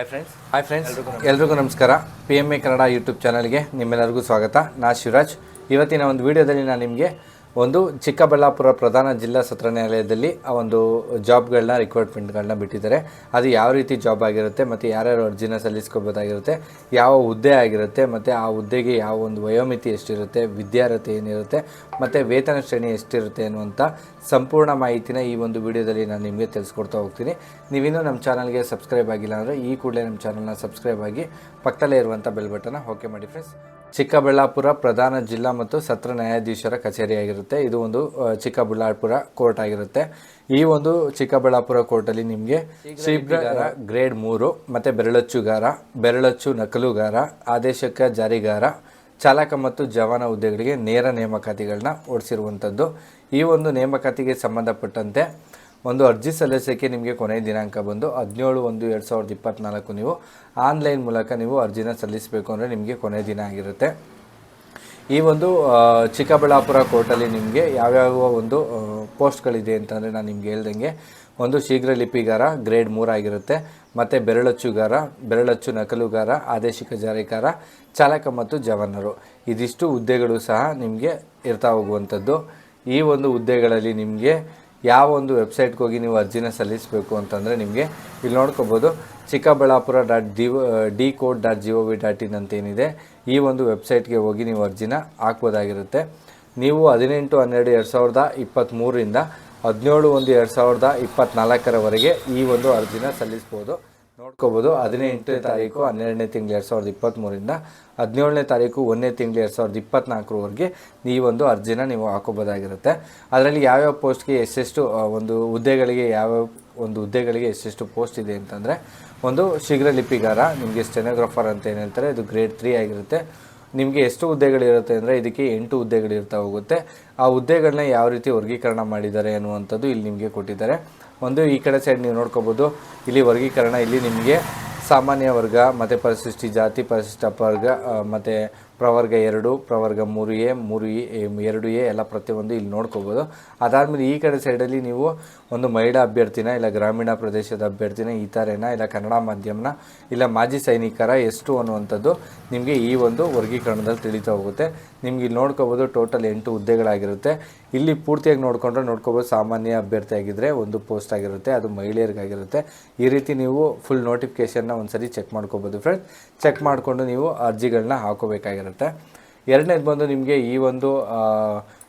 Hi friends hi friends ಎಲ್ರಿಗೂ ನಮಸ್ಕಾರ. P M A Kannada YouTube ಚಾನಲ್ಗೆ ನಿಮ್ಮೆಲ್ಲರಿಗೂ ಸ್ವಾಗತ. ನಾ ಶಿವರಾಜ್. ಇವತ್ತಿನ ಒಂದು ವಿಡಿಯೋದಲ್ಲಿ ನಾನು ನಿಮಗೆ ಒಂದು ಚಿಕ್ಕಬಳ್ಳಾಪುರ ಪ್ರಧಾನ ಜಿಲ್ಲಾ ಸತ್ರ ನ್ಯಾಯಾಲಯದಲ್ಲಿ ಆ ಒಂದು ಜಾಬ್ಗಳನ್ನ ರಿಕ್ವೈರ್ಮೆಂಟ್ಗಳನ್ನ ಬಿಟ್ಟಿದ್ದಾರೆ. ಅದು ಯಾವ ರೀತಿ ಜಾಬ್ ಆಗಿರುತ್ತೆ, ಮತ್ತು ಯಾರ್ಯಾರು ಅರ್ಜಿನ ಸಲ್ಲಿಸ್ಕೋಬೋದಾಗಿರುತ್ತೆ, ಯಾವ ಹುದ್ದೆ ಆಗಿರುತ್ತೆ, ಮತ್ತು ಆ ಹುದ್ದೆಗೆ ಯಾವ ಒಂದು ವಯೋಮಿತಿ ಎಷ್ಟಿರುತ್ತೆ, ವಿದ್ಯಾರ್ಹತೆ ಏನಿರುತ್ತೆ, ಮತ್ತು ವೇತನ ಶ್ರೇಣಿ ಎಷ್ಟಿರುತ್ತೆ ಅನ್ನುವಂಥ ಸಂಪೂರ್ಣ ಮಾಹಿತಿನ ಈ ಒಂದು ವಿಡಿಯೋದಲ್ಲಿ ನಾನು ನಿಮಗೆ ತಿಳಿಸ್ಕೊಡ್ತಾ ಹೋಗ್ತೀನಿ. ನೀವಿನ್ನೂ ನಮ್ಮ ಚಾನಲ್ಗೆ ಸಬ್ಸ್ಕ್ರೈಬ್ ಆಗಿಲ್ಲ ಅಂದರೆ ಈ ಕೂಡಲೇ ನಮ್ಮ ಚಾನಲ್ನ ಸಬ್ಸ್ಕ್ರೈಬ್ ಆಗಿ ಪಕ್ಕದಲ್ಲೇ ಇರುವಂಥ ಬೆಲ್ ಬಟನ್ನ ಓಕೆ ಮಾಡಿ ಫ್ರೆಂಡ್ಸ್ ಚಿಕ್ಕಬಳ್ಳಾಪುರ ಪ್ರಧಾನ ಜಿಲ್ಲಾ ಮತ್ತು ಸತ್ರ ನ್ಯಾಯಾಧೀಶರ ಕಚೇರಿಯಾಗಿರುತ್ತೆ. ಇದು ಒಂದು ಚಿಕ್ಕಬಳ್ಳಾಪುರ ಕೋರ್ಟ್ ಆಗಿರುತ್ತೆ. ಈ ಒಂದು ಚಿಕ್ಕಬಳ್ಳಾಪುರ ಕೋರ್ಟಲ್ಲಿ ನಿಮಗೆ ಶೀಘ್ರಗಾರ ಗ್ರೇಡ್ ಮೂರು ಮತ್ತು ಬೆರಳಚ್ಚುಗಾರ ಬೆರಳಚ್ಚು ನಕಲುಗಾರ ಆದೇಶಕ ಜಾರಿಗಾರ ಚಾಲಕ ಮತ್ತು ಜವಾನ ಹುದ್ದೆಗಳಿಗೆ ನೇರ ನೇಮಕಾತಿಗಳನ್ನ ಓಡಿಸಿರುವಂಥದ್ದು ಈ ಒಂದು ನೇಮಕಾತಿಗೆ ಸಂಬಂಧಪಟ್ಟಂತೆ ಒಂದು ಅರ್ಜಿ ಸಲ್ಲಿಸೋಕ್ಕೆ ನಿಮಗೆ ಕೊನೆಯ ದಿನಾಂಕ ಬಂದು ಹದಿನೇಳು ಒಂದು ಎರಡು ಸಾವಿರದ ಇಪ್ಪತ್ತ್ನಾಲ್ಕು ನೀವು ಆನ್ಲೈನ್ ಮೂಲಕ ನೀವು ಅರ್ಜಿನ ಸಲ್ಲಿಸಬೇಕು ಅಂದರೆ ನಿಮಗೆ ಕೊನೆಯ ದಿನ ಆಗಿರುತ್ತೆ. ಈ ಒಂದು ಚಿಕ್ಕಬಳ್ಳಾಪುರ ಕೋರ್ಟಲ್ಲಿ ನಿಮಗೆ ಯಾವ್ಯಾವ ಒಂದು ಪೋಸ್ಟ್ಗಳಿದೆ ಅಂತಂದರೆ ನಾನು ನಿಮ್ಗೆ ಹೇಳ್ದಂಗೆ ಒಂದು ಶೀಘ್ರ ಲಿಪಿಗಾರ ಗ್ರೇಡ್ ಮೂರಾಗಿರುತ್ತೆ ಮತ್ತು ಬೆರಳಚ್ಚುಗಾರ, ಬೆರಳಚ್ಚು ನಕಲುಗಾರ, ಆದೇಶಿಕ ಜಾರಿಕಾರ, ಚಾಲಕ ಮತ್ತು ಜವನರು. ಇದಿಷ್ಟು ಹುದ್ದೆಗಳು ಸಹ ನಿಮಗೆ ಇರ್ತಾ ಹೋಗುವಂಥದ್ದು. ಈ ಒಂದು ಹುದ್ದೆಗಳಲ್ಲಿ ನಿಮಗೆ ಯಾವ ಒಂದು ವೆಬ್ಸೈಟ್ಗೆ ಹೋಗಿ ನೀವು ಅರ್ಜಿನ ಸಲ್ಲಿಸಬೇಕು ಅಂತಂದರೆ ನಿಮಗೆ ಇಲ್ಲಿ ನೋಡ್ಕೋಬೋದು. Chikkaballapura dot D D code dot G O V dot in ಅಂತೇನಿದೆ. ಈ ಒಂದು ವೆಬ್ಸೈಟ್ಗೆ ಹೋಗಿ ನೀವು ಅರ್ಜಿನ ಹಾಕ್ಬೋದಾಗಿರುತ್ತೆ. ನೀವು ಹದಿನೆಂಟು, ಹನ್ನೆರಡು, ಎರಡು ಸಾವಿರದ ಇಪ್ಪತ್ತ್ಮೂರರಿಂದ ಹದಿನೇಳು ಒಂದು, ಎರಡು ಸಾವಿರದ ಇಪ್ಪತ್ತ್ನಾಲ್ಕರವರೆಗೆ ಈ ಒಂದು ಅರ್ಜಿನ ಸಲ್ಲಿಸ್ಬೋದು. ನೋಡ್ಕೋಬೋದು. ಹದಿನೆಂಟನೇ ತಾರೀಕು ಹನ್ನೆರಡನೇ ತಿಂಗಳು ಎರಡು ಸಾವಿರದ ಇಪ್ಪತ್ತ್ಮೂರಿಂದ ಹದಿನೇಳನೇ ತಾರೀಕು ಒಂದನೇ ತಿಂಗಳು ಎರಡು ಸಾವಿರದ ಇಪ್ಪತ್ತ್ನಾಲ್ಕರವರೆಗೆ ಈ ಒಂದು ಅರ್ಜಿನ ನೀವು ಹಾಕೋಬೋದಾಗಿರುತ್ತೆ. ಅದರಲ್ಲಿ ಯಾವ್ಯಾವ ಪೋಸ್ಟ್ಗೆ ಎಷ್ಟೆಷ್ಟು ಒಂದು ಹುದ್ದೆಗಳಿಗೆ ಯಾವ್ಯಾವ ಒಂದು ಹುದ್ದೆಗಳಿಗೆ ಎಷ್ಟೆಷ್ಟು ಪೋಸ್ಟ್ ಇದೆ ಅಂತಂದರೆ, ಒಂದು ಶೀಘ್ರ ಲಿಪಿಗಾರ, ನಿಮಗೆ ಸ್ಟೆನೋಗ್ರಾಫರ್ ಅಂತ ಏನು ಹೇಳ್ತಾರೆ, ಇದು ಗ್ರೇಡ್ ತ್ರೀ ಆಗಿರುತ್ತೆ. ನಿಮಗೆ ಎಷ್ಟು ಹುದ್ದೆಗಳಿರುತ್ತೆ ಅಂದರೆ ಇದಕ್ಕೆ ಎಂಟು ಹುದ್ದೆಗಳಿರ್ತಾ ಹೋಗುತ್ತೆ. ಆ ಹುದ್ದೆಗಳನ್ನ ಯಾವ ರೀತಿ ವರ್ಗೀಕರಣ ಮಾಡಿದ್ದಾರೆ ಅನ್ನುವಂಥದ್ದು ಇಲ್ಲಿ ನಿಮಗೆ ಕೊಟ್ಟಿದ್ದಾರೆ. ಒಂದು ಈ ಕಡೆ ಸೈಡ್ ನೀವು ನೋಡ್ಕೋಬೋದು. ಇಲ್ಲಿ ವರ್ಗೀಕರಣ, ಇಲ್ಲಿ ನಿಮಗೆ ಸಾಮಾನ್ಯ ವರ್ಗ, ಮತ್ತು ಪರಿಶಿಷ್ಟಿ ಜಾತಿ ಪರಿಶಿಷ್ಟ ವರ್ಗ ಮತ್ತು ಪ್ರವರ್ಗ ಎರಡು, ಪ್ರವರ್ಗ ಮೂರು ಎ, ಮೂರು ಎರಡು ಎ ಎಲ್ಲ ಪ್ರತಿಯೊಂದು ಇಲ್ಲಿ ನೋಡ್ಕೋಬೋದು. ಅದಾದಮೇಲೆ ಈ ಕಡೆ ಸೈಡಲ್ಲಿ ನೀವು ಒಂದು ಮಹಿಳಾ ಅಭ್ಯರ್ಥಿನ ಇಲ್ಲ ಗ್ರಾಮೀಣ ಪ್ರದೇಶದ ಅಭ್ಯರ್ಥಿನ ಈ ಥರನ ಇಲ್ಲ ಕನ್ನಡ ಮಾಧ್ಯಮನ ಇಲ್ಲ ಮಾಜಿ ಸೈನಿಕರ ಎಷ್ಟು ಅನ್ನುವಂಥದ್ದು ನಿಮಗೆ ಈ ಒಂದು ವರ್ಗೀಕರಣದಲ್ಲಿ ತಿಳಿತಾ ಹೋಗುತ್ತೆ. ನಿಮ್ಗೆ ಇಲ್ಲಿ ನೋಡ್ಕೋಬೋದು ಟೋಟಲ್ ಎಂಟು ಹುದ್ದೆಗಳಾಗಿರುತ್ತೆ. ಇಲ್ಲಿ ಪೂರ್ತಿಯಾಗಿ ನೋಡ್ಕೊಂಡ್ರೆ ನೋಡ್ಕೋಬೋದು ಸಾಮಾನ್ಯ ಅಭ್ಯರ್ಥಿ ಆಗಿದ್ದರೆ ಒಂದು ಪೋಸ್ಟ್ ಆಗಿರುತ್ತೆ, ಅದು ಮಹಿಳೆಯರಿಗಾಗಿರುತ್ತೆ. ಈ ರೀತಿ ನೀವು ಫುಲ್ ನೋಟಿಫಿಕೇಷನ್ನ ಒಂದ್ಸರಿ ಚೆಕ್ ಮಾಡ್ಕೋಬೋದು ಫ್ರೆಂಡ್ಸ್ ಚೆಕ್ ಮಾಡಿಕೊಂಡು ನೀವು ಅರ್ಜಿಗಳನ್ನ ಹಾಕೋಬೇಕಾಗಿರುತ್ತೆ. ಎರಡನೇದು ಬಂದು ನಿಮಗೆ ಈ ಒಂದು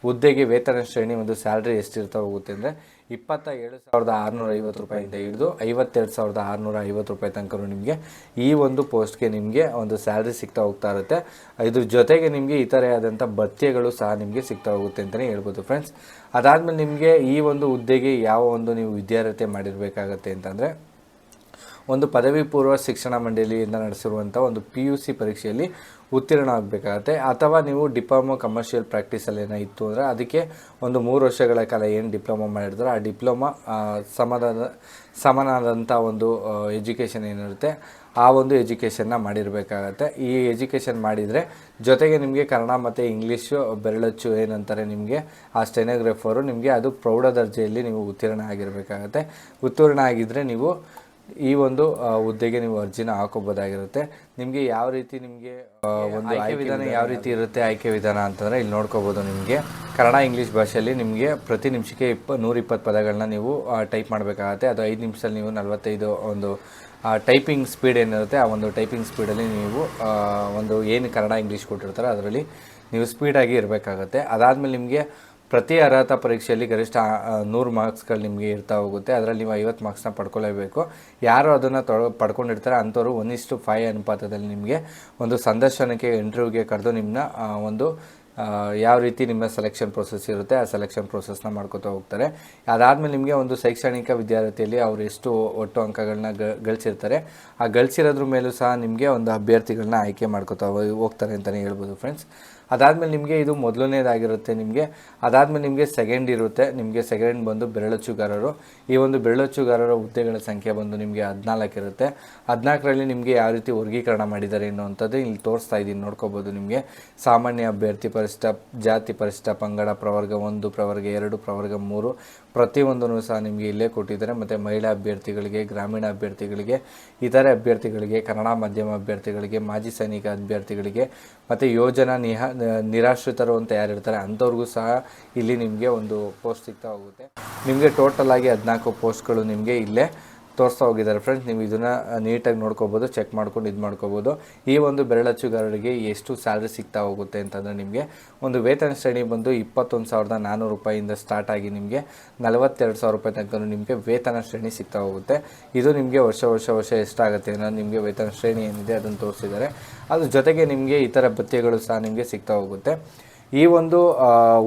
ಹುದ್ದೆಗೆ ವೇತನ ಶ್ರೇಣಿ ಒಂದು ಸ್ಯಾಲ್ರಿ ಎಷ್ಟಿರ್ತಾ ಹೋಗುತ್ತೆ ಅಂದರೆ ಇಪ್ಪತ್ತ ಏಳು ಸಾವಿರದ ಆರುನೂರ ಐವತ್ತು ರೂಪಾಯಿಂದ ಹಿಡಿದು ಐವತ್ತೆರಡು ಸಾವಿರದ ಆರುನೂರ ಐವತ್ತು ರೂಪಾಯಿ ತನಕ ನಿಮಗೆ ಈ ಒಂದು ಪೋಸ್ಟ್ಗೆ ನಿಮಗೆ ಒಂದು ಸ್ಯಾಲ್ರಿ ಸಿಗ್ತಾ ಹೋಗ್ತಾ ಇರುತ್ತೆ. ಇದ್ರ ಜೊತೆಗೆ ನಿಮಗೆ ಇತರೆ ಆದಂಥ ಭತ್ಯೆಗಳು ಸಹ ನಿಮಗೆ ಸಿಗ್ತಾ ಹೋಗುತ್ತೆ ಅಂತಲೇ ಹೇಳ್ಬೋದು ಫ್ರೆಂಡ್ಸ್ ಅದಾದಮೇಲೆ ನಿಮಗೆ ಈ ಒಂದು ಹುದ್ದೆಗೆ ಯಾವ ಒಂದು ನೀವು ವಿದ್ಯಾರ್ಹತೆ ಮಾಡಿರಬೇಕಾಗತ್ತೆ ಅಂತಂದರೆ ಒಂದು ಪದವಿ ಪೂರ್ವ ಶಿಕ್ಷಣ ಮಂಡಳಿಯಿಂದ ನಡೆಸಿರುವಂಥ ಒಂದು ಪಿ ಯು ಸಿ ಪರೀಕ್ಷೆಯಲ್ಲಿ ಉತ್ತೀರ್ಣ ಆಗಬೇಕಾಗತ್ತೆ. ಅಥವಾ ನೀವು ಡಿಪ್ಲೊಮೊ ಕಮರ್ಷಿಯಲ್ ಪ್ರಾಕ್ಟೀಸಲ್ಲಿ ಏನೋ ಇತ್ತು ಅಂದರೆ ಅದಕ್ಕೆ ಒಂದು ಮೂರು ವರ್ಷಗಳ ಕಾಲ ಏನು ಡಿಪ್ಲೊಮೊ ಮಾಡಿದ್ರೆ ಆ ಡಿಪ್ಲೊಮಾ ಸಮನಾದ ಸಮನಾದಂಥ ಒಂದು ಎಜುಕೇಷನ್ ಏನಿರುತ್ತೆ, ಆ ಒಂದು ಎಜುಕೇಷನ್ನ ಮಾಡಿರಬೇಕಾಗತ್ತೆ. ಈ ಎಜುಕೇಷನ್ ಮಾಡಿದರೆ ಜೊತೆಗೆ ನಿಮಗೆ ಕನ್ನಡ ಮತ್ತು ಇಂಗ್ಲೀಷು ಬೆರಳಚ್ಚು ಏನಂತಾರೆ ನಿಮಗೆ, ಆ ಸ್ಟೆನೋಗ್ರಫರು ನಿಮಗೆ ಅದು ಪ್ರೌಢ ದರ್ಜೆಯಲ್ಲಿ ನೀವು ಉತ್ತೀರ್ಣ ಆಗಿರಬೇಕಾಗತ್ತೆ. ಉತ್ತೀರ್ಣ ಆಗಿದ್ದರೆ ನೀವು ಈ ಒಂದು ಹುದ್ದೆಗೆ ನೀವು ಅರ್ಜಿನ ಹಾಕೋಬೋದಾಗಿರುತ್ತೆ ನಿಮಗೆ ಯಾವ ರೀತಿ ನಿಮಗೆ ಒಂದು ಆಯ್ಕೆ ವಿಧಾನ ಯಾವ ರೀತಿ ಇರುತ್ತೆ ಆಯ್ಕೆ ವಿಧಾನ ಅಂತಂದರೆ ಇಲ್ಲಿ ನೋಡ್ಕೋಬೋದು ನಿಮಗೆ. ಕನ್ನಡ ಇಂಗ್ಲೀಷ್ ಭಾಷೆಯಲ್ಲಿ ನಿಮಗೆ ಪ್ರತಿ ನಿಮಿಷಕ್ಕೆ ಇಪ್ಪ ನೂರಿಪ್ಪತ್ತು ಪದಗಳನ್ನ ನೀವು ಟೈಪ್ ಮಾಡಬೇಕಾಗತ್ತೆ. ಅದು ಐದು ನಿಮಿಷದಲ್ಲಿ ನೀವು ನಲವತ್ತೈದು ಒಂದು ಟೈಪಿಂಗ್ ಸ್ಪೀಡ್ ಏನಿರುತ್ತೆ ಆ ಒಂದು ಟೈಪಿಂಗ್ ಸ್ಪೀಡಲ್ಲಿ ನೀವು ಒಂದು ಏನು ಕನ್ನಡ ಇಂಗ್ಲೀಷ್ ಕೊಟ್ಟಿರ್ತಾರೆ ಅದರಲ್ಲಿ ನೀವು ಸ್ಪೀಡಾಗಿ ಇರಬೇಕಾಗತ್ತೆ. ಅದಾದಮೇಲೆ ನಿಮಗೆ ಪ್ರತಿ ಅರ್ಹತಾ ಪರೀಕ್ಷೆಯಲ್ಲಿ ಗರಿಷ್ಠ ನೂರು ಮಾರ್ಕ್ಸ್ಗಳು ನಿಮಗೆ ಇರ್ತಾ ಹೋಗುತ್ತೆ. ಅದರಲ್ಲಿ ನೀವು ಐವತ್ತು ಮಾರ್ಕ್ಸ್ನ ಪಡ್ಕೊಳ್ಳೇಬೇಕು ಯಾರು ಅದನ್ನು ತೊಡ ಪಡ್ಕೊಂಡಿರ್ತಾರೆ ಅಂಥವ್ರು ಒನ್ ಇಷ್ಟು ಫೈವ್ ಅನುಪಾತದಲ್ಲಿ ನಿಮಗೆ ಒಂದು ಸಂದರ್ಶನಕ್ಕೆ ಇಂಟರ್ವ್ಯೂಗೆ ಕರೆದು ನಿಮ್ಮನ್ನ ಒಂದು ಯಾವ ರೀತಿ ನಿಮ್ಮ ಸೆಲೆಕ್ಷನ್ ಪ್ರೊಸೆಸ್ ಇರುತ್ತೆ, ಆ ಸೆಲೆಕ್ಷನ್ ಪ್ರೊಸೆಸ್ನ ಮಾಡ್ಕೋತಾ ಹೋಗ್ತಾರೆ. ಅದಾದಮೇಲೆ ನಿಮಗೆ ಒಂದು ಶೈಕ್ಷಣಿಕ ವಿದ್ಯಾರ್ಥಿಯಲ್ಲಿ ಅವರು ಎಷ್ಟು ಒಟ್ಟು ಅಂಕಗಳನ್ನ ಗಳಿಸಿರ್ತಾರೆ, ಆ ಗಳಿಸಿರೋದ್ರ ಮೇಲೂ ಸಹ ನಿಮಗೆ ಒಂದು ಅಭ್ಯರ್ಥಿಗಳನ್ನ ಆಯ್ಕೆ ಮಾಡ್ಕೋತಾ ಹೋಗ್ತಾರೆ ಅಂತಲೇ ಹೇಳ್ಬೋದು ಫ್ರೆಂಡ್ಸ್ ಅದಾದಮೇಲೆ ನಿಮಗೆ ಇದು ಮೊದಲನೇದಾಗಿರುತ್ತೆ ನಿಮಗೆ. ಅದಾದಮೇಲೆ ನಿಮಗೆ ಸೆಕೆಂಡ್ ಇರುತ್ತೆ. ನಿಮಗೆ ಸೆಕೆಂಡ್ ಬಂದು ಬೆರಳಚ್ಚುಗಾರರು ಈ ಒಂದು ಬೆರಳಚ್ಚುಗಾರರ ಹುದ್ದೆಗಳ ಸಂಖ್ಯೆ ಬಂದು ನಿಮಗೆ ಹದಿನಾಲ್ಕು ಇರುತ್ತೆ. ಹದಿನಾಲ್ಕರಲ್ಲಿ ನಿಮಗೆ ಯಾವ ರೀತಿ ವರ್ಗೀಕರಣ ಮಾಡಿದ್ದಾರೆ ಅನ್ನುವಂಥದ್ದು ಇಲ್ಲಿ ತೋರಿಸ್ತಾ ಇದ್ದೀನಿ. ನೋಡ್ಕೋಬೋದು ನಿಮಗೆ. ಸಾಮಾನ್ಯ ಅಭ್ಯರ್ಥಿ ಪರಿಷ್ಠ ಜಾತಿ ಪರಿಷ್ಠ ಪಂಗಡ ಪ್ರವರ್ಗ ಒಂದು, ಪ್ರವರ್ಗ ಎರಡು, ಪ್ರವರ್ಗ ಮೂರು ಪ್ರತಿಯೊಂದನ್ನು ಸಹ ನಿಮಗೆ ಇಲ್ಲೇ ಕೊಟ್ಟಿದ್ದಾರೆ. ಮತ್ತು ಮಹಿಳಾ ಅಭ್ಯರ್ಥಿಗಳಿಗೆ, ಗ್ರಾಮೀಣ ಅಭ್ಯರ್ಥಿಗಳಿಗೆ, ಇತರೆ ಅಭ್ಯರ್ಥಿಗಳಿಗೆ, ಕನ್ನಡ ಮಾಧ್ಯಮ ಅಭ್ಯರ್ಥಿಗಳಿಗೆ, ಮಾಜಿ ಸೈನಿಕ ಅಭ್ಯರ್ಥಿಗಳಿಗೆ, ಮತ್ತು ಯೋಜನಾ ನಿಹ, ನಿರಾಶ್ರಿತರು ಅಂತ ಯಾರಿರ್ತಾರೆ ಅಂಥವ್ರಿಗೂ ಸಹ ಇಲ್ಲಿ ನಿಮಗೆ ಒಂದು ಪೋಸ್ಟ್ ಸಿಗ್ತಾ ಹೋಗುತ್ತೆ. ನಿಮಗೆ ಟೋಟಲ್ ಆಗಿ ಹದಿನಾಲ್ಕು ಪೋಸ್ಟ್ಗಳು ನಿಮಗೆ ಇಲ್ಲೇ. ತೋರಿಸ್ತಾ ಹೋಗಿದ್ದಾರೆ ಫ್ರೆಂಡ್ಸ್ ನೀವು ಇದನ್ನು ನೀಟಾಗಿ ನೋಡ್ಕೋಬೋದು ಚೆಕ್ ಮಾಡ್ಕೊಂಡು ಇದು ಮಾಡ್ಕೋಬೋದು. ಈ ಒಂದು ಬೆರಳಚ್ಚುಗಾರರಿಗೆ ಎಷ್ಟು ಸ್ಯಾಲ್ರಿ ಸಿಗ್ತಾ ಹೋಗುತ್ತೆ ಅಂತಂದರೆ ನಿಮಗೆ ಒಂದು ವೇತನ ಶ್ರೇಣಿ ಬಂದು ಇಪ್ಪತ್ತೊಂದು ಸಾವಿರದ ನಾನ್ನೂರು ರೂಪಾಯಿಂದ ಸ್ಟಾರ್ಟ್ ಆಗಿ ನಿಮಗೆ ನಲವತ್ತೆರಡು ಸಾವಿರ ರೂಪಾಯಿ ತನಕ ನಿಮಗೆ ವೇತನ ಶ್ರೇಣಿ ಸಿಗ್ತಾ ಹೋಗುತ್ತೆ. ಇದು ನಿಮಗೆ ವರ್ಷ ವರ್ಷ ವರ್ಷ ಎಷ್ಟಾಗುತ್ತೆ ಅನ್ನೋದು ನಿಮಗೆ ವೇತನ ಶ್ರೇಣಿ ಏನಿದೆ ಅದನ್ನು ತೋರಿಸಿದ್ದಾರೆ. ಅದ್ರ ಜೊತೆಗೆ ನಿಮಗೆ ಇತರ ಭತ್ಯೆಗಳು ಸಹ ನಿಮಗೆ ಸಿಗ್ತಾ ಹೋಗುತ್ತೆ. ಈ ಒಂದು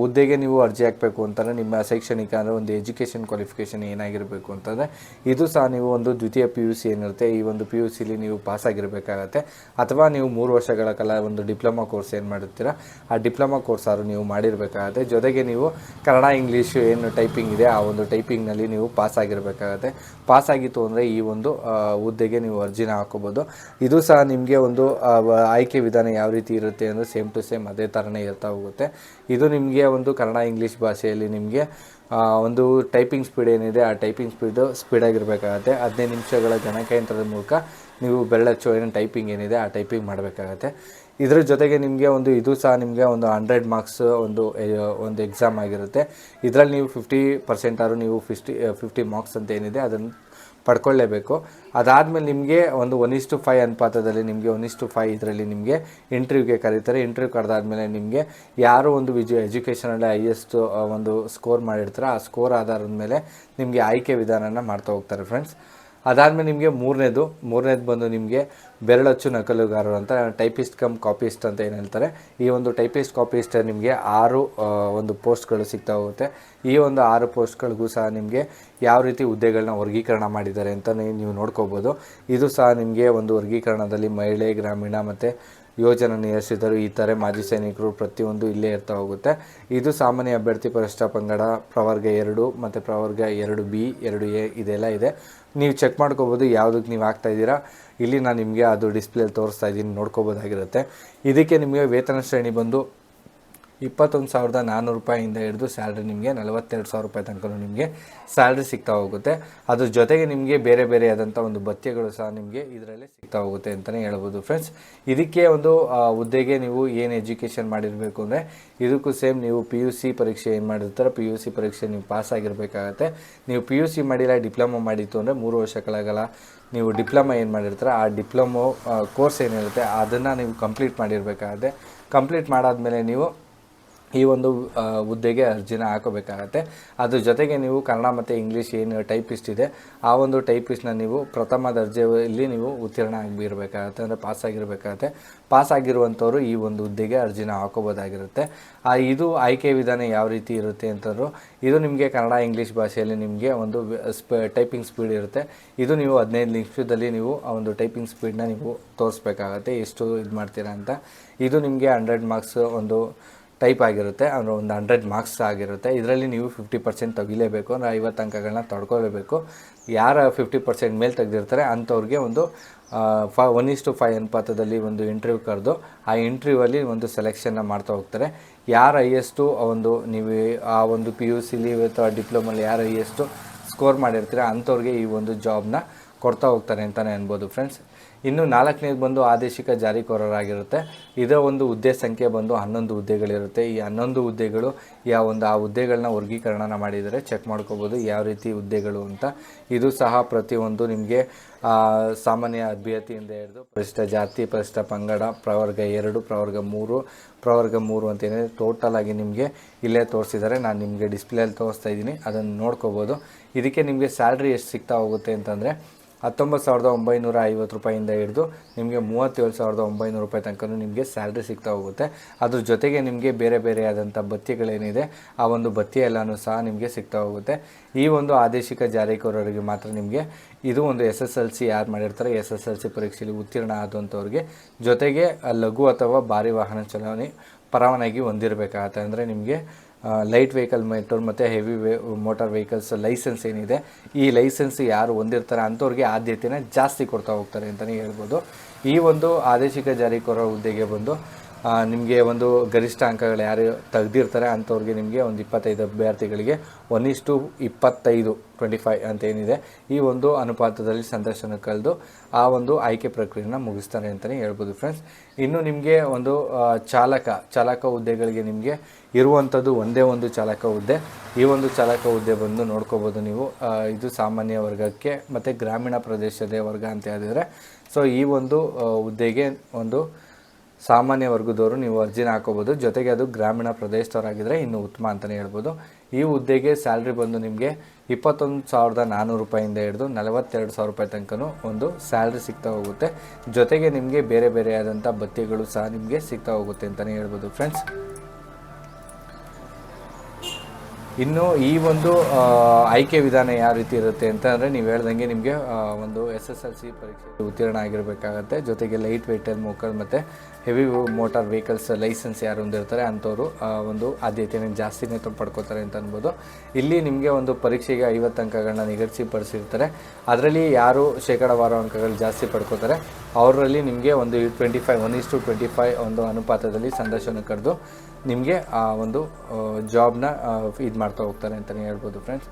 ಹುದ್ದೆಗೆ ನೀವು ಅರ್ಜಿ ಹಾಕಬೇಕು ಅಂತಂದರೆ ನಿಮ್ಮ ಶೈಕ್ಷಣಿಕ ಅಂದರೆ ಒಂದು ಎಜುಕೇಷನ್ ಕ್ವಾಲಿಫಿಕೇಷನ್ ಏನಾಗಿರಬೇಕು ಅಂತಂದರೆ ಇದು ಸಹ ನೀವು ಒಂದು ದ್ವಿತೀಯ ಪಿ ಯು ಸಿ ಏನಿರುತ್ತೆ, ಈ ಒಂದು ಪಿ ಯು ಸಿಲಿ ನೀವು ಪಾಸ್ ಆಗಿರಬೇಕಾಗತ್ತೆ ಅಥವಾ ನೀವು ಮೂರು ವರ್ಷಗಳ ಕಾಲ ಒಂದು ಡಿಪ್ಲೊಮಾ ಕೋರ್ಸ್ ಏನು ಮಾಡಿರ್ತೀರ ಆ ಡಿಪ್ಲೊಮಾ ಕೋರ್ಸ್ ಆದರೂ ನೀವು ಮಾಡಿರಬೇಕಾಗತ್ತೆ. ಜೊತೆಗೆ ನೀವು ಕನ್ನಡ, ಇಂಗ್ಲೀಷು ಏನು ಟೈಪಿಂಗ್ ಇದೆ, ಆ ಒಂದು ಟೈಪಿಂಗ್ನಲ್ಲಿ ನೀವು ಪಾಸ್ ಆಗಿರಬೇಕಾಗತ್ತೆ ಪಾಸ್ ಆಗಿತ್ತು ಅಂದರೆ ಈ ಒಂದು ಹುದ್ದೆಗೆ ನೀವು ಅರ್ಜಿನ ಹಾಕೋಬೋದು. ಇದು ಸಹ ನಿಮಗೆ ಒಂದು ಆಯ್ಕೆ ವಿಧಾನ ಯಾವ ರೀತಿ ಇರುತ್ತೆ ಅಂದರೆ ಸೇಮ್ ಟು ಸೇಮ್ ಅದೇ ಥರನೇ ಇರ್ತಾ ಹೋಗುತ್ತೆ. ಇದು ನಿಮಗೆ ಒಂದು ಕನ್ನಡ, ಇಂಗ್ಲೀಷ್ ಭಾಷೆಯಲ್ಲಿ ನಿಮಗೆ ಒಂದು ಟೈಪಿಂಗ್ ಸ್ಪೀಡ್ ಏನಿದೆ, ಆ ಟೈಪಿಂಗ್ ಸ್ಪೀಡು ಸ್ಪೀಡಾಗಿರಬೇಕಾಗತ್ತೆ ಹದಿನೈದು ನಿಮಿಷಗಳ ಗಣಕಯಂತ್ರದ ಮೂಲಕ ನೀವು ಬೆಳ್ಳಚ್ಚು ಏನು ಟೈಪಿಂಗ್ ಏನಿದೆ, ಆ ಟೈಪಿಂಗ್ ಮಾಡಬೇಕಾಗತ್ತೆ. ಇದ್ರ ಜೊತೆಗೆ ನಿಮಗೆ ಒಂದು, ಇದು ಸಹ ನಿಮಗೆ ಒಂದು ಹಂಡ್ರೆಡ್ ಮಾರ್ಕ್ಸ್ ಒಂದು ಒಂದು ಎಕ್ಸಾಮ್ ಆಗಿರುತ್ತೆ. ಇದರಲ್ಲಿ ನೀವು ಫಿಫ್ಟಿ ಪರ್ಸೆಂಟ್ ಆದರೂ ನೀವು ಫಿಫ್ಟಿ ಫಿಫ್ಟಿ ಮಾರ್ಕ್ಸ್ ಅಂತ ಏನಿದೆ, ಅದನ್ನು ಪಡ್ಕೊಳ್ಳೇಬೇಕು. ಅದಾದಮೇಲೆ ನಿಮಗೆ ಒಂದು ಒನ್ ಇಸ್ಟು ಫೈ ಅನುಪಾತದಲ್ಲಿ ನಿಮಗೆ ಒನ್ ಇಸ್ಟು ಫೈ ಇದರಲ್ಲಿ ನಿಮಗೆ ಇಂಟರ್ವ್ಯೂಗೆ ಕರೀತಾರೆ. ಇಂಟರ್ವ್ಯೂ ಕರೆದಾದ್ಮೇಲೆ ನಿಮಗೆ ಯಾರು ಒಂದು ವಿಜು ಎಜುಕೇಷನಲ್ಲಿ ಹೈಯೆಸ್ಟ್ ಒಂದು ಸ್ಕೋರ್ ಮಾಡಿರ್ತಾರೆ ಆ ಸ್ಕೋರ್ ಆಧಾರದ ಮೇಲೆ ನಿಮಗೆ ಆಯ್ಕೆ ವಿಧಾನನ ಮಾಡ್ತಾ ಹೋಗ್ತಾರೆ ಫ್ರೆಂಡ್ಸ್ ಅದಾದಮೇಲೆ ನಿಮಗೆ ಮೂರನೇದು. ಮೂರನೇದು ಬಂದು ನಿಮಗೆ ಬೆರಳಚ್ಚು ನಕಲುಗಾರರು ಅಂತ ಟೈಪಿಸ್ಟ್ ಕಮ್ ಕಾಪಿಸ್ಟ್ ಅಂತ ಏನು ಹೇಳ್ತಾರೆ? ಈ ಒಂದು ಟೈಪಿಸ್ಟ್ ಕಾಪಿಸ್ಟ್ ನಿಮಗೆ ಆರು ಒಂದು ಪೋಸ್ಟ್ಗಳು ಸಿಗ್ತಾ ಹೋಗುತ್ತೆ. ಈ ಒಂದು ಆರು ಪೋಸ್ಟ್ಗಳಿಗೂ ಸಹ ನಿಮಗೆ ಯಾವ ರೀತಿ ಹುದ್ದೆಗಳನ್ನ ವರ್ಗೀಕರಣ ಮಾಡಿದ್ದಾರೆ ಅಂತ ನೀವು ನೋಡ್ಕೋಬೋದು. ಇದು ಸಹ ನಿಮಗೆ ಒಂದು ವರ್ಗೀಕರಣದಲ್ಲಿ ಮಹಿಳೆ, ಗ್ರಾಮೀಣ ಮತ್ತು ಯೋಜನೆ ನಿರಾಶ್ರಿತರು ಈ ಥರ ಮಾಜಿ ಸೈನಿಕರು ಪ್ರತಿಯೊಂದು ಇಲ್ಲೇ ಇರ್ತಾ ಹೋಗುತ್ತೆ. ಇದು ಸಾಮಾನ್ಯ ಅಭ್ಯರ್ಥಿ ಪರಿಷ್ಠ ಪಂಗಡ, ಪ್ರವರ್ಗ ಎರಡು ಮತ್ತು ಪ್ರವರ್ಗ ಎರಡು ಬಿ, ಎರಡು ಎ ಇದೆಲ್ಲ ಇದೆ. ನೀವು ಚೆಕ್ ಮಾಡ್ಕೋಬೋದು ಯಾವುದಕ್ಕೆ ನೀವು ಹಾಕ್ತಾ ಇದ್ದೀರಾ? ಇಲ್ಲಿ ನಾನು ನಿಮಗೆ ಅದು ಡಿಸ್ಪ್ಲೇಲಿ ತೋರಿಸ್ತಾ ಇದ್ದೀನಿ, ನೋಡ್ಕೋಬೋದಾಗಿರುತ್ತೆ. ಇದಕ್ಕೆ ನಿಮಗೆ ವೇತನ ಶ್ರೇಣಿ ಬಂದು ಇಪ್ಪತ್ತೊಂದು ಸಾವಿರದ ನಾನ್ನೂರು ರೂಪಾಯಿಂದ ಹಿಡಿದು ಸ್ಯಾಲ್ರಿ ನಿಮಗೆ ನಲವತ್ತೆರಡು ಸಾವಿರ ರೂಪಾಯಿ ತನಕ ನಿಮಗೆ ಸ್ಯಾಲ್ರಿ ಸಿಗ್ತಾ ಹೋಗುತ್ತೆ. ಅದ್ರ ಜೊತೆಗೆ ನಿಮಗೆ ಬೇರೆ ಬೇರೆ ಆದಂಥ ಒಂದು ಭತ್ಯೆಗಳು ಸಹ ನಿಮಗೆ ಇದರಲ್ಲಿ ಸಿಗ್ತಾ ಹೋಗುತ್ತೆ ಅಂತಲೇ ಹೇಳ್ಬೋದು ಫ್ರೆಂಡ್ಸ್ ಇದಕ್ಕೆ ಒಂದು ಹುದ್ದೆಗೆ ನೀವು ಏನು ಎಜುಕೇಷನ್ ಮಾಡಿರಬೇಕು ಅಂದರೆ ಇದಕ್ಕೂ ಸೇಮ್ ನೀವು ಪಿ ಯು ಸಿ ಪರೀಕ್ಷೆ ಏನು ಮಾಡಿರ್ತಾರೆ ಪಿ ಯು ಸಿ ಪರೀಕ್ಷೆ ನೀವು ಪಾಸ್ ಆಗಿರಬೇಕಾಗತ್ತೆ. ನೀವು ಪಿ ಯು ಸಿ ಮಾಡಿಲ್ಲ ಡಿಪ್ಲೊಮಾ ಮಾಡಿತ್ತು ಅಂದರೆ ಮೂರು ವರ್ಷಗಳಾಗಲ್ಲ ನೀವು ಡಿಪ್ಲೊಮಾ ಏನು ಮಾಡಿರ್ತಾರೆ, ಆ ಡಿಪ್ಲೊಮೊ ಕೋರ್ಸ್ ಏನಿರುತ್ತೆ, ಅದನ್ನು ನೀವು ಕಂಪ್ಲೀಟ್ ಮಾಡಿರಬೇಕಾದ್ರೆ ಕಂಪ್ಲೀಟ್ ಮಾಡಾದಮೇಲೆ ನೀವು ಈ ಒಂದು ಹುದ್ದೆಗೆ ಅರ್ಜಿನ ಹಾಕೋಬೇಕಾಗತ್ತೆ. ಅದ್ರ ಜೊತೆಗೆ ನೀವು ಕನ್ನಡ ಮತ್ತು ಇಂಗ್ಲೀಷ್ ಏನು ಟೈಪಿಸ್ಟ್ ಇದೆ, ಆ ಒಂದು ಟೈಪಿಸ್ಟ್ನ ನೀವು ಪ್ರಥಮ ದರ್ಜೆಯಲ್ಲಿ ನೀವು ಉತ್ತೀರ್ಣ ಆಗಿರಬೇಕಾಗತ್ತೆ, ಅಂದರೆ ಪಾಸ್ ಆಗಿರಬೇಕಾಗತ್ತೆ. ಪಾಸ್ ಆಗಿರುವಂಥವ್ರು ಈ ಒಂದು ಹುದ್ದೆಗೆ ಅರ್ಜಿನ ಹಾಕೋಬೋದಾಗಿರುತ್ತೆ. ಆ, ಇದು ಆಯ್ಕೆ ವಿಧಾನ ಯಾವ ರೀತಿ ಇರುತ್ತೆ ಅಂತಂದ್ರು, ಇದು ನಿಮಗೆ ಕನ್ನಡ, ಇಂಗ್ಲೀಷ್ ಭಾಷೆಯಲ್ಲಿ ನಿಮಗೆ ಒಂದು ಟೈಪಿಂಗ್ ಸ್ಪೀಡ್ ಇರುತ್ತೆ. ಇದು ನೀವು ಹದಿನೈದು ನಿಮಿಷದಲ್ಲಿ ನೀವು ಆ ಒಂದು ಟೈಪಿಂಗ್ ಸ್ಪೀಡ್ನ ನೀವು ತೋರಿಸ್ಬೇಕಾಗತ್ತೆ, ಎಷ್ಟು ಇದು ಮಾಡ್ತೀರಾ ಅಂತ. ಇದು ನಿಮಗೆ ಹಂಡ್ರೆಡ್ ಮಾರ್ಕ್ಸ್ ಒಂದು ಟೈಪ್ ಆಗಿರುತ್ತೆ, ಅಂದರೆ ಒಂದು ಹಂಡ್ರೆಡ್ ಮಾರ್ಕ್ಸ್ ಆಗಿರುತ್ತೆ. ಇದರಲ್ಲಿ ನೀವು ಫಿಫ್ಟಿ ಪರ್ಸೆಂಟ್ ತೆಗಿಲೇಬೇಕು, ಅಂದರೆ ಐವತ್ತು ಅಂಕಗಳನ್ನ ತಡ್ಕೊಳ್ಬೇಕು. ಯಾರ ಫಿಫ್ಟಿ ಪರ್ಸೆಂಟ್ ಮೇಲೆ ತೆಗೆದಿರ್ತಾರೆ, ಅಂಥವ್ರಿಗೆ ಒಂದು ಫ ಒನ್ ಇಸ್ಟು ಫೈವ್ ಅನುಪಾತದಲ್ಲಿ ಒಂದು ಇಂಟರ್ವ್ಯೂ ಕರೆದು, ಆ ಇಂಟರ್ವ್ಯೂವಲ್ಲಿ ಒಂದು ಸೆಲೆಕ್ಷನ್ನ ಮಾಡ್ತಾ ಹೋಗ್ತಾರೆ. ಯಾರು ಹೈಯೆಸ್ಟು ಒಂದು ನೀವು, ಆ ಒಂದು ಪಿ ಯು ಸಿಲಿ ಅಥವಾ ಡಿಪ್ಲೊಮಲ್ಲಿ ಯಾರು ಹೈಯೆಸ್ಟು ಸ್ಕೋರ್ ಮಾಡಿರ್ತೀರ, ಅಂಥವ್ರಿಗೆ ಈ ಒಂದು ಜಾಬ್ನ ಕೊಡ್ತಾ ಹೋಗ್ತಾರೆ ಅಂತಲೇ ಅನ್ಬೋದು ಫ್ರೆಂಡ್ಸ್ ಇನ್ನು ನಾಲ್ಕನೇದು ಬಂದು ಆದೇಶಿಕ ಜಾರಿಕೋರರಾಗಿರುತ್ತೆ. ಇದರ ಒಂದು ಹುದ್ದೆ ಸಂಖ್ಯೆ ಬಂದು ಹನ್ನೊಂದು ಹುದ್ದೆಗಳಿರುತ್ತೆ. ಈ ಹನ್ನೊಂದು ಹುದ್ದೆಗಳು ಯಾವ ಒಂದು ಆ ಹುದ್ದೆಗಳನ್ನ ವರ್ಗೀಕರಣನ ಮಾಡಿದರೆ ಚೆಕ್ ಮಾಡ್ಕೋಬೋದು ಯಾವ ರೀತಿ ಹುದ್ದೆಗಳು ಅಂತ. ಇದು ಸಹ ಪ್ರತಿಯೊಂದು ನಿಮಗೆ ಸಾಮಾನ್ಯ ಅಭ್ಯರ್ಥಿಯಿಂದ ಹಿಡಿದು ಪರಿಷ್ಠ ಜಾತಿ ಪರಿಶಿಷ್ಟ ಪಂಗಡ, ಪ್ರವರ್ಗ ಎರಡು, ಪ್ರವರ್ಗ ಮೂರು ಪ್ರವರ್ಗ ಮೂರು ಅಂತ ಏನಿದೆ ಟೋಟಲ್ ಆಗಿ ನಿಮಗೆ ಇಲ್ಲೇ ತೋರಿಸಿದ್ದಾರೆ. ನಾನು ನಿಮಗೆ ಡಿಸ್ಪ್ಲೇಲಿ ತೋರಿಸ್ತಾ ಇದ್ದೀನಿ. ಅದನ್ನು ನೋಡ್ಕೋಬೋದು. ಇದಕ್ಕೆ ನಿಮಗೆ ಸ್ಯಾಲ್ರಿ ಎಷ್ಟು ಸಿಗ್ತಾ ಹೋಗುತ್ತೆ ಅಂತಂದರೆ ಹತ್ತೊಂಬತ್ತು ಸಾವಿರದ ಒಂಬೈನೂರ ಐವತ್ತು ರೂಪಾಯಿಂದ ಹಿಡಿದು ನಿಮಗೆ ಮೂವತ್ತೇಳು ಸಾವಿರದ ಒಂಬೈನೂರು ರೂಪಾಯಿ ತನಕ ನಿಮಗೆ ಸ್ಯಾಲ್ರಿ ಸಿಗ್ತಾ ಹೋಗುತ್ತೆ. ಅದ್ರ ಜೊತೆಗೆ ನಿಮಗೆ ಬೇರೆ ಬೇರೆ ಆದಂಥ ಭತ್ಯೆಗಳೇನಿದೆ ಆ ಒಂದು ಬತ್ತಿ ಎಲ್ಲನೂ ಸಹ ನಿಮಗೆ ಸಿಗ್ತಾ ಹೋಗುತ್ತೆ. ಈ ಒಂದು ಆದೇಶಿಕ ಜಾರಿಕೋರರಿಗೆ ಮಾತ್ರ ನಿಮಗೆ ಇದು ಒಂದು ಎಸ್ ಎಸ್ ಎಲ್ ಸಿ ಯಾರು ಮಾಡಿರ್ತಾರೆ ಎಸ್ ಎಸ್ ಎಲ್ ಸಿ ಪರೀಕ್ಷೆಯಲ್ಲಿ ಉತ್ತೀರ್ಣ ಆದಂಥವ್ರಿಗೆ ಜೊತೆಗೆ ಲಘು ಅಥವಾ ಭಾರಿ ವಾಹನ ಚಲಾವಣೆ ಪರವಾನಗಿ ಹೊಂದಿರಬೇಕಾಗತ್ತೆ. ಅಂದರೆ ನಿಮಗೆ ಲೈಟ್ ವೆಹಿಕಲ್ ಮೋಟರ್ ಮತ್ತು heavy way motor vehicles licence ಏನಿದೆ, ಈ ಲೈಸೆನ್ಸ್ ಯಾರು ಹೊಂದಿರ್ತಾರೆ ಅಂಥವ್ರಿಗೆ ಆದ್ಯತೆನ ಜಾಸ್ತಿ ಕೊಡ್ತಾ ಹೋಗ್ತಾರೆ ಅಂತಲೇ ಹೇಳ್ಬೋದು. ಈ ಒಂದು ಆದೇಶಿಕ ಜಾರಿಕೋರ ಹುದ್ದೆಗೆ ಬಂದು ನಿಮಗೆ ಒಂದು ಗರಿಷ್ಠ ಅಂಕಗಳು ಯಾರು ತೆಗೆದಿರ್ತಾರೆ ಅಂಥವ್ರಿಗೆ ನಿಮಗೆ ಒಂದು ಇಪ್ಪತ್ತೈದು ಅಭ್ಯರ್ಥಿಗಳಿಗೆ ಒನ್ ಇಷ್ಟು ಇಪ್ಪತ್ತೈದು ಟ್ವೆಂಟಿ ಫೈವ್ ಅಂತ ಏನಿದೆ. ಈ ಒಂದು ಅನುಪಾತದಲ್ಲಿ ಸಂದರ್ಶನ ಕಳೆದು ಆ ಒಂದು ಆಯ್ಕೆ ಪ್ರಕ್ರಿಯೆನ ಮುಗಿಸ್ತಾರೆ ಅಂತಲೇ ಹೇಳ್ಬೋದು ಫ್ರೆಂಡ್ಸ್ ಇನ್ನು ನಿಮಗೆ ಒಂದು ಚಾಲಕ ಚಾಲಕ ಹುದ್ದೆಗಳಿಗೆ ನಿಮಗೆ ಇರುವಂಥದ್ದು ಒಂದೇ ಒಂದು ಚಾಲಕ ಹುದ್ದೆ. ಈ ಒಂದು ಚಾಲಕ ಹುದ್ದೆ ಬಂದು ನೋಡ್ಕೋಬೋದು ನೀವು. ಇದು ಸಾಮಾನ್ಯ ವರ್ಗಕ್ಕೆ ಮತ್ತು ಗ್ರಾಮೀಣ ಪ್ರದೇಶದ ವರ್ಗ ಅಂತ ಹೇಳಿದರೆ. ಸೊ ಈ ಒಂದು ಹುದ್ದೆಗೆ ಒಂದು ಸಾಮಾನ್ಯ ವರ್ಗದವರು ನೀವು ಅರ್ಜಿನ ಹಾಕೋಬೋದು. ಜೊತೆಗೆ ಅದು ಗ್ರಾಮೀಣ ಪ್ರದೇಶದವರಾಗಿದ್ದರೆ ಇನ್ನೂ ಉತ್ತಮ ಅಂತಲೇ ಹೇಳ್ಬೋದು. ಈ ಹುದ್ದೆಗೆ ಸ್ಯಾಲ್ರಿ ಬಂದು ನಿಮಗೆ ಇಪ್ಪತ್ತೊಂದು ಸಾವಿರದ ನಾನ್ನೂರು ರೂಪಾಯಿಂದ ಹಿಡಿದು ನಲವತ್ತೆರಡು ಸಾವಿರ ರೂಪಾಯಿ ತನಕನೂ ಒಂದು ಸ್ಯಾಲ್ರಿ ಸಿಗ್ತಾ ಹೋಗುತ್ತೆ. ಜೊತೆಗೆ ನಿಮಗೆ ಬೇರೆ ಬೇರೆ ಆದಂಥ ಭತ್ಯೆಗಳು ಸಹ ನಿಮಗೆ ಸಿಗ್ತಾ ಹೋಗುತ್ತೆ ಅಂತಲೇ ಹೇಳ್ಬೋದು ಫ್ರೆಂಡ್ಸ್ ಇನ್ನು ಈ ಒಂದು ಆಯ್ಕೆ ವಿಧಾನ ಯಾವ ರೀತಿ ಇರುತ್ತೆ ಅಂತ ಅಂದರೆ ನೀವು ಹೇಳ್ದಂಗೆ ನಿಮಗೆ ಒಂದು ಎಸ್ ಎಸ್ ಎಲ್ ಸಿ ಪರೀಕ್ಷೆ ಉತ್ತೀರ್ಣ ಆಗಿರಬೇಕಾಗತ್ತೆ. ಜೊತೆಗೆ ಲೈಟ್ ವೆಹಿಕಲ್ ಮೋಕಲ್ ಮತ್ತು ಹೆವಿ ಮೋಟಾರ್ ವೆಹಿಕಲ್ಸ್ ಲೈಸೆನ್ಸ್ ಯಾರು ಹೊಂದಿರ್ತಾರೆ ಅಂಥವರು ಒಂದು ಆದ್ಯತೆಯನ್ನು ಜಾಸ್ತಿನೇ ಪಡ್ಕೋತಾರೆ ಅಂತ ಅನ್ಬೋದು. ಇಲ್ಲಿ ನಿಮಗೆ ಒಂದು ಪರೀಕ್ಷೆಗೆ ಐವತ್ತು ಅಂಕಗಳನ್ನ ನಿಗದಿಪಡಿಸಿರ್ತಾರೆ ಅದರಲ್ಲಿ ಯಾರು ಶೇಕಡಾವಾರು ಅಂಕಗಳು ಜಾಸ್ತಿ ಪಡ್ಕೋತಾರೆ. ಅವರಲ್ಲಿ ನಿಮಗೆ ಒಂದು twenty five one is to twenty five ಒಂದು ಅನುಪಾತದಲ್ಲಿ ಸಂದರ್ಶನ ಕರೆದು ನಿಮಗೆ ಆ ಒಂದು ಜಾಬ್ನ ಇದು ಮಾಡ್ತಾ ಹೋಗ್ತಾರೆ ಅಂತಲೇ ಹೇಳ್ಬೋದು ಫ್ರೆಂಡ್ಸ್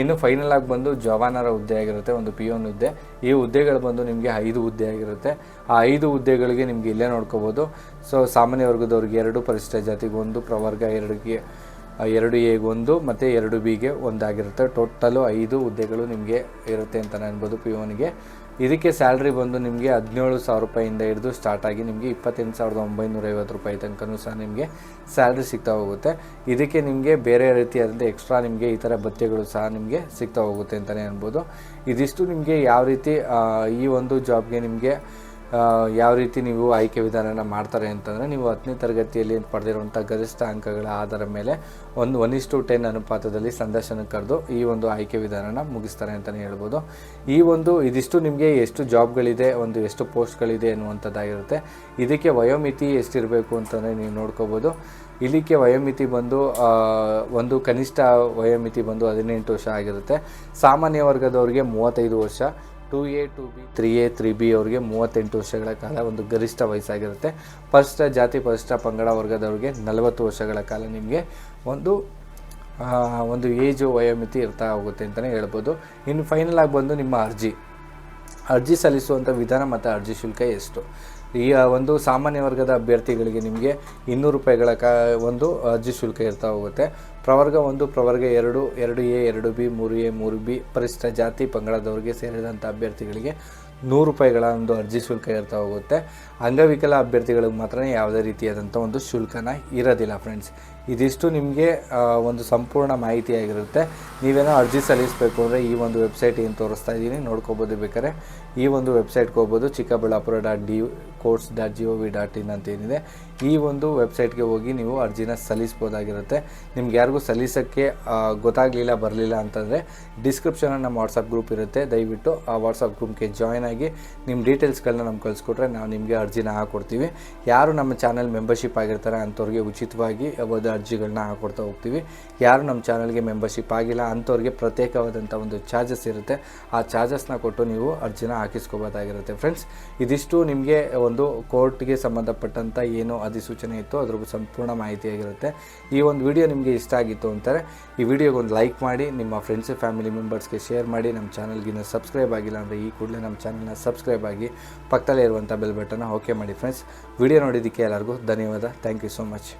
ಇನ್ನು ಫೈನಲ್ ಆಗಿ ಬಂದು ಜವಾನರ ಹುದ್ದೆ ಆಗಿರುತ್ತೆ, ಒಂದು ಪಿ ಒನ್ ಹುದ್ದೆ. ಈ ಹುದ್ದೆಗಳು ಬಂದು ನಿಮಗೆ ಐದು ಹುದ್ದೆ ಆಗಿರುತ್ತೆ. ಆ ಐದು ಹುದ್ದೆಗಳಿಗೆ ನಿಮಗೆ ಇಲ್ಲೇ ನೋಡ್ಕೋಬೋದು. ಸೊ ಸಾಮಾನ್ಯ ವರ್ಗದವ್ರಿಗೆ ಎರಡು ಪರಿಶಿಷ್ಟ ಜಾತಿಗೆ ಒಂದು, ಪ್ರವರ್ಗ ಎರಡಿಗೆ, ಎರಡು ಎಗೆ ಒಂದು, ಮತ್ತು ಎರಡು ಬಿಗೆ ಒಂದಾಗಿರುತ್ತೆ. ಟೋಟಲು ಐದು ಹುದ್ದೆಗಳು ನಿಮಗೆ ಇರುತ್ತೆ ಅಂತ ಅನ್ಬೋದು ಪಿ ಒನ್ಗೆ ಇದಕ್ಕೆ ಸ್ಯಾಲ್ರಿ ಬಂದು ನಿಮಗೆ ಹದಿನೇಳು ಸಾವಿರ ರೂಪಾಯಿಂದ ಹಿಡಿದು ಸ್ಟಾರ್ಟ್ ಆಗಿ ನಿಮಗೆ ಇಪ್ಪತ್ತೆಂಟು ಸಾವಿರದ ಒಂಬೈನೂರ ಐವತ್ತು ರೂಪಾಯಿ ತನಕನೂ ಸಹ ನಿಮಗೆ ಸ್ಯಾಲ್ರಿ ಸಿಗ್ತಾ ಹೋಗುತ್ತೆ. ಇದಕ್ಕೆ ನಿಮಗೆ ಬೇರೆ ರೀತಿಯಾದಂಥ ಎಕ್ಸ್ಟ್ರಾ ನಿಮಗೆ ಈ ಥರ ಭತ್ಯೆಗಳು ಸಹ ನಿಮಗೆ ಸಿಗ್ತಾ ಹೋಗುತ್ತೆ ಅಂತಲೇ ಅನ್ಬೋದು. ಇದಿಷ್ಟು ನಿಮಗೆ ಯಾವ ರೀತಿ ಈ ಒಂದು ಜಾಬ್ಗೆ ನಿಮಗೆ ಯಾವ ರೀತಿ ನೀವು ಆಯ್ಕೆ ವಿಧಾನನ ಮಾಡ್ತಾರೆ ಅಂತಂದರೆ ನೀವು ಹತ್ತನೇ ತರಗತಿಯಲ್ಲಿ ಪಡೆದಿರುವಂಥ ಗರಿಷ್ಠ ಅಂಕಗಳ ಆಧಾರದ ಮೇಲೆ ಒಂದು ಒನ್ ಇಸ್ ಟು ಟೆನ್ ಅನುಪಾತದಲ್ಲಿ ಸಂದರ್ಶನ ಕರೆದು ಈ ಒಂದು ಆಯ್ಕೆ ವಿಧಾನನ ಮುಗಿಸ್ತಾರೆ ಅಂತಲೇ ಹೇಳ್ಬೋದು. ಈ ಒಂದು ಇದಿಷ್ಟು ನಿಮಗೆ ಎಷ್ಟು ಜಾಬ್ಗಳಿದೆ, ಒಂದು ಎಷ್ಟು ಪೋಸ್ಟ್ಗಳಿದೆ ಅನ್ನುವಂಥದ್ದಾಗಿರುತ್ತೆ. ಇದಕ್ಕೆ ವಯೋಮಿತಿ ಎಷ್ಟಿರಬೇಕು ಅಂತಂದರೆ ನೀವು ನೋಡ್ಕೋಬೋದು. ಇಲ್ಲಿಗೆ ವಯೋಮಿತಿ ಬಂದು ಒಂದು ಕನಿಷ್ಠ ವಯೋಮಿತಿ ಬಂದು ಹದಿನೆಂಟು ವರ್ಷ ಆಗಿರುತ್ತೆ. ಸಾಮಾನ್ಯ ವರ್ಗದವರಿಗೆ ಮೂವತ್ತೈದು ವರ್ಷ. Two A two B three A three B ಅವರಿಗೆ ಮೂವತ್ತೆಂಟು ವರ್ಷಗಳ ಕಾಲ ಒಂದು ಗರಿಷ್ಠ ವಯಸ್ಸಾಗಿರುತ್ತೆ. ಪರಿಷ್ಠ ಜಾತಿ, ಪರಿಷ್ಠ ಪಂಗಡ ವರ್ಗದವ್ರಿಗೆ ನಲವತ್ತು ವರ್ಷಗಳ ಕಾಲ ನಿಮಗೆ ಒಂದು ಒಂದು ಏಜು, ವಯೋಮಿತಿ ಇರ್ತಾ ಹೋಗುತ್ತೆ ಅಂತಲೇ ಹೇಳ್ಬೋದು. ಇನ್ನು ಫೈನಲ್ ಆಗಿ ಬಂದು ನಿಮ್ಮ ಅರ್ಜಿ. ಅರ್ಜಿ ಸಲ್ಲಿಸುವಂಥ ವಿಧಾನ ಮತ್ತು ಅರ್ಜಿ ಶುಲ್ಕ ಎಷ್ಟು? ಈ ಒಂದು ಸಾಮಾನ್ಯ ವರ್ಗದ ಅಭ್ಯರ್ಥಿಗಳಿಗೆ ನಿಮಗೆ ಇನ್ನೂರು ರೂಪಾಯಿಗಳ ಕ, ಒಂದು ಅರ್ಜಿ ಶುಲ್ಕ ಇರ್ತಾ ಹೋಗುತ್ತೆ. ಪ್ರವರ್ಗ ಒಂದು, ಪ್ರವರ್ಗ ಎರಡು ಎರಡು ಎ, ಎರಡು ಬಿ, ಮೂರು ಎ, ಮೂರು ಬಿ ಪರಿಶಿಷ್ಟ ಜಾತಿ ಪಂಗಡದವರಿಗೆ ಸೇರಿದಂಥ ಅಭ್ಯರ್ಥಿಗಳಿಗೆ ನೂರು ರೂಪಾಯಿಗಳ ಒಂದು ಅರ್ಜಿ ಶುಲ್ಕ ಇರ್ತಾ ಹೋಗುತ್ತೆ. ಅಂಗವಿಕಲ ಅಭ್ಯರ್ಥಿಗಳಿಗೆ ಮಾತ್ರ ಯಾವುದೇ ರೀತಿಯಾದಂಥ ಒಂದು ಶುಲ್ಕನ ಇರೋದಿಲ್ಲ ಫ್ರೆಂಡ್ಸ್ ಇದಿಷ್ಟು ನಿಮಗೆ ಒಂದು ಸಂಪೂರ್ಣ ಮಾಹಿತಿಯಾಗಿರುತ್ತೆ ನೀವೇನೋ ಅರ್ಜಿ ಸಲ್ಲಿಸಬೇಕು ಅಂದರೆ ಈ ಒಂದು ವೆಬ್ಸೈಟ್ ಏನು ತೋರಿಸ್ತಾ ಇದ್ದೀನಿ, ನೋಡ್ಕೋಬೋದು ಬೇಕಾದ್ರೆ. ಈ ಒಂದು ವೆಬ್ಸೈಟ್ಗೆ ಹೋಗ್ಬೋದು, Chikkaballapura dot D course dot G O V dot in ಅಂತ ಏನಿದೆ. ಈ ಒಂದು ವೆಬ್ಸೈಟ್ಗೆ ಹೋಗಿ ನೀವು ಅರ್ಜಿನ ಸಲ್ಲಿಸ್ಬೋದಾಗಿರುತ್ತೆ. ನಿಮ್ಗೆ ಯಾರಿಗೂ ಸಲ್ಲಿಸೋಕ್ಕೆ ಗೊತ್ತಾಗಲಿಲ್ಲ, ಬರಲಿಲ್ಲ ಅಂತಂದರೆ ಡಿಸ್ಕ್ರಿಪ್ಷನಲ್ಲಿ ನಮ್ಮ ವಾಟ್ಸಪ್ ಗ್ರೂಪ್ ಇರುತ್ತೆ. ದಯವಿಟ್ಟು ಆ ವಾಟ್ಸಪ್ ಗ್ರೂಪ್ಗೆ ಜಾಯ್ನ್ ಆಗಿ ನಿಮ್ಮ ಡೀಟೇಲ್ಸ್ಗಳನ್ನ ನಮ್ಗೆ ಕಳಿಸ್ಕೊಟ್ರೆ ನಾವು ನಿಮಗೆ ಅರ್ಜಿನ ಹಾಕ್ಕೊಡ್ತೀವಿ ಯಾರು ನಮ್ಮ ಚಾನಲ್ ಮೆಂಬರ್ಶಿಪ್ ಆಗಿರ್ತಾರೆ ಅಂಥವ್ರಿಗೆ ಉಚಿತವಾಗಿ ಒಂದು ಅರ್ಜಿಗಳನ್ನ ಹಾಕೊಡ್ತಾ ಹೋಗ್ತೀವಿ. ಯಾರು ನಮ್ಮ ಚಾನಲ್ಗೆ ಮೆಂಬರ್ಶಿಪ್ ಆಗಿಲ್ಲ ಅಂಥವ್ರಿಗೆ ಪ್ರತ್ಯೇಕವಾದಂಥ ಒಂದು ಚಾರ್ಜಸ್ ಇರುತ್ತೆ. ಆ ಚಾರ್ಜಸ್ನ ಕೊಟ್ಟು ನೀವು ಅರ್ಜಿನ ಹಾಕಿಸ್ಕೋಬೋದಾಗಿರುತ್ತೆ. ಫ್ರೆಂಡ್ಸ್, ಇದಿಷ್ಟು ನಿಮಗೆ ಒಂದು ಕೋರ್ಟ್ಗೆ ಸಂಬಂಧಪಟ್ಟಂಥ ಏನು ಅಧಿಸೂಚನೆ ಇತ್ತು ಅದ್ರ ಸಂಪೂರ್ಣ ಮಾಹಿತಿಯಾಗಿರುತ್ತೆ ಈ ಒಂದು ವಿಡಿಯೋ ನಿಮಗೆ ಇಷ್ಟ ಆಗಿತ್ತು ಅಂತಾರೆ, ಈ ವಿಡಿಯೋಗೆ ಒಂದು ಲೈಕ್ ಮಾಡಿ, ನಿಮ್ಮ ಫ್ರೆಂಡ್ಸ್ ಫ್ಯಾಮಿಲಿ ಮೆಂಬರ್ಸ್ಗೆ ಶೇರ್ ಮಾಡಿ, ನಮ್ಮ ಚಾನಲ್ಗಿನ್ನ ಸಬ್ಸ್ಕ್ರೈಬ್ ಆಗಿಲ್ಲ ಅಂದರೆ ಈ ಕೂಡಲೇ ನಮ್ಮ ಚಾನಲ್ನ ಸಬ್ಸ್ಕ್ರೈಬ್ ಆಗಿ ಪಕ್ಕದಲ್ಲೇ ಇರುವಂಥ ಬೆಲ್ ಬಟನ್ನ ಓಕೆ ಮಾಡಿ. ಫ್ರೆಂಡ್ಸ್, ವಿಡಿಯೋ ನೋಡಿದ್ದಕ್ಕೆ ಎಲ್ಲರಿಗೂ ಧನ್ಯವಾದ. Thank you so much.